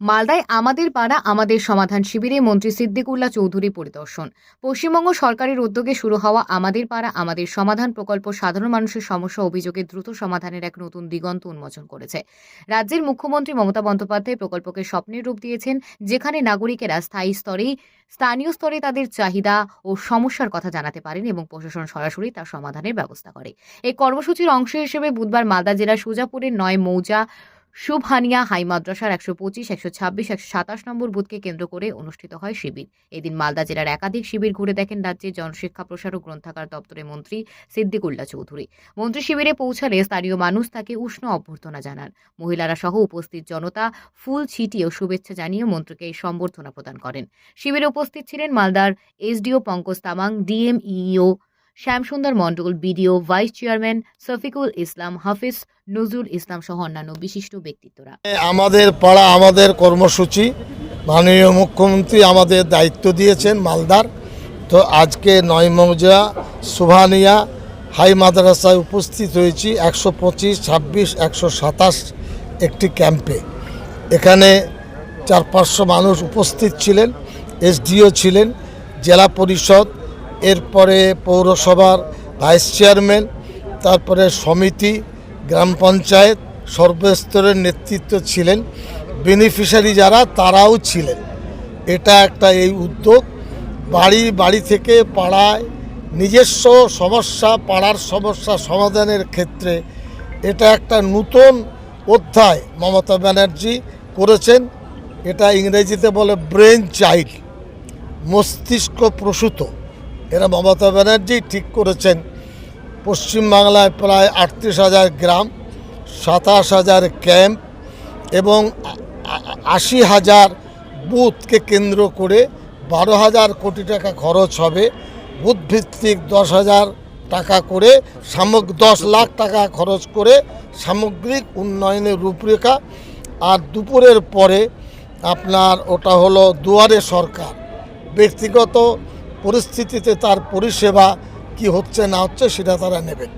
মালদায় আমাদের পাড়া, আমাদের সমাধান শিবিরে মন্ত্রী সিদ্দিকুল্লাহ চৌধুরী পরিদর্শন। পশ্চিমবঙ্গ সরকারের উদ্যোগে শুরু হওয়া আমাদের পাড়া, আমাদের সমাধান প্রকল্প সাধারণ মানুষের সমস্যা ও অভিযোগের দ্রুত সমাধানের এক নতুন দিগন্ত উন্মোচন করেছে। রাজ্যের মুখ্যমন্ত্রী মমতা বন্দ্যোপাধ্যায় প্রকল্পকে স্বপ্নের রূপ দিয়েছেন, যেখানে নাগরিকেরা স্থায়ী স্তরেই, স্থানীয় স্তরে তাদের চাহিদা ও সমস্যার কথা জানাতে পারেন এবং প্রশাসন সরাসরি তার সমাধানের ব্যবস্থা করে। এই কর্মসূচির অংশ হিসেবে বুধবার মালদা জেলার সুজাপুরের নয় মৌজা শুভহানিয়া হাই মাদ্রাসার একশো পঁচিশ, একশো ছাব্বিশ, একশো সাতাশ নম্বর বুথকে কেন্দ্র করে অনুষ্ঠিত হয় শিবির। এদিন মালদা জেলার একাধিক শিবির ঘুরে দেখেন রাজ্যের জনশিক্ষা, প্রসার ও গ্রন্থাগার দপ্তরের মন্ত্রী সিদ্দিকুল্লা চৌধুরী। মন্ত্রী শিবিরে পৌঁছালে স্থানীয় মানুষ তাকে উষ্ণ অভ্যর্থনা জানান। মহিলারা সহ উপস্থিত জনতা ফুল ছিটিয়ে শুভেচ্ছা জানিয়ে মন্ত্রীকে এই সম্বর্ধনা প্রদান করেন। শিবিরে উপস্থিত ছিলেন মালদার SDO Pankaj Tamang DMEO Shyamsundar Mandal, BDO, vice chairman Shafikul Islam, Hafiz Nazrul Islam সহ অন্যান্য বিশিষ্ট ব্যক্তিত্বরা। আমাদের পাড়া, আমাদের কর্মসূচি। মাননীয় মুখ্যমন্ত্রী আমাদের দায়িত্ব দিয়েছেন মালদার। তো আজকে নয় মৌজা সুভানিয়া হাই মাদ্রাসায় উপস্থিত হয়েছি, একশো পঁচিশ, ছাব্বিশ, একশো সাতাশ একটি ক্যাম্পে। এখানে চার পাঁচশো মানুষ উপস্থিত ছিলেন, এসডিও ছিলেন, জেলা পরিষদ এরপরে পৌরসভার ভাইস চেয়ারম্যান, তারপরে সমিতি, গ্রাম পঞ্চায়েত, সর্বস্তরের নেতৃত্ব ছিলেন। বেনিফিশিয়ারি যারা, তারাও ছিলেন। এটা একটা এই উদ্যোগ। বাড়ি বাড়ি থেকে পাড়ায় নিজস্ব সমস্যা, পাড়ার সমস্যা সমাধানের ক্ষেত্রে এটা একটা নূতন অধ্যায় মমতা ব্যানার্জি করেছেন। এটা ইংরেজিতে বলে ব্রেন চাইল্ড, মস্তিষ্ক প্রসূত। এরা মমতা ব্যানার্জি ঠিক করেছেন। পশ্চিমবাংলায় প্রায় আটত্রিশ হাজার গ্রাম, সাতাশ হাজার ক্যাম্প এবং আশি হাজার বুথকে কেন্দ্র করে বারো হাজার কোটি টাকা খরচ হবে। বুথ ভিত্তিক দশ হাজার টাকা করে সামগ্রিক দশ লাখ টাকা খরচ করে সামগ্রিক উন্নয়নের রূপরেখা। আর দুপুরের পরে আপনার ওটা হলো দুয়ারে সরকার। ব্যক্তিগত পরিস্থিতিতে তার পরিষেবা কি হচ্ছে না হচ্ছে সেটা তারা নেবেন।